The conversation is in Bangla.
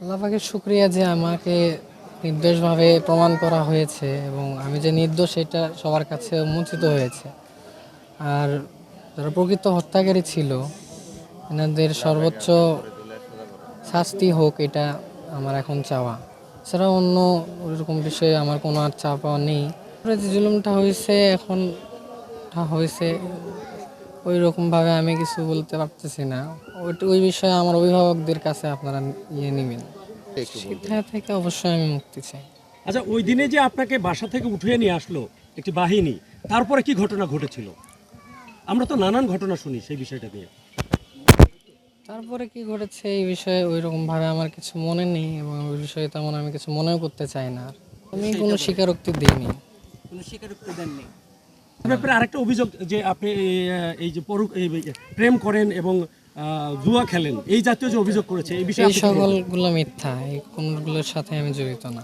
আল্লাহকে শুক্রিয়া যে আমাকে নির্দোষভাবে প্রমাণ করা হয়েছে এবং আমি যে নির্দোষ এটা সবার কাছে উন্মোচিত হয়েছে। আর যারা প্রকৃত হত্যাকারী ছিল, এনাদের সর্বোচ্চ শাস্তি হোক এটা আমার এখন চাওয়া। ছাড়া অন্য ওইরকম বিষয়ে আমার কোনো আর পাওয়া নেই। যে জুলুমটা হয়েছে এখন হয়েছে। ওই রকমভাবে আমি কিছু বলতে পারতেছি না। ওই বিষয়ে আমার অভিভাবকদের কাছে আপনারা ইয়ে নেবেন। সেটা থেকে অবশ্যই আমি মুক্তি চাই। আচ্ছা ওই দিনে যে আপনাকে বাসা থেকে উঠিয়ে নিয়ে আসলো একটি বাহিনী তারপরে কি ঘটনা ঘটেছিল? আমরা তো নানান ঘটনা শুনি সেই বিষয়টা নিয়ে। তারপরে কি ঘটেছে? এই বিষয়ে ওই রকম ভাবে আমার কিছু মনে নেই এবং ওই বিষয়ে তেমন আমি কিছু মনেও করতে চাই না আর। আমি কোনো স্বীকারোক্তি দিইনি। কোনো স্বীকারোক্তি দেননি। ব্যাপারে আরেকটা অভিযোগ যে আপনি এই- যে প্রেম করেন এবং আহ, জুয়া খেলেন এই জাতীয় যে অভিযোগ করেছে এই বিষয়ে? সকলগুলো মিথ্যা এই কোনগুলোর সাথে আমি জড়িত না।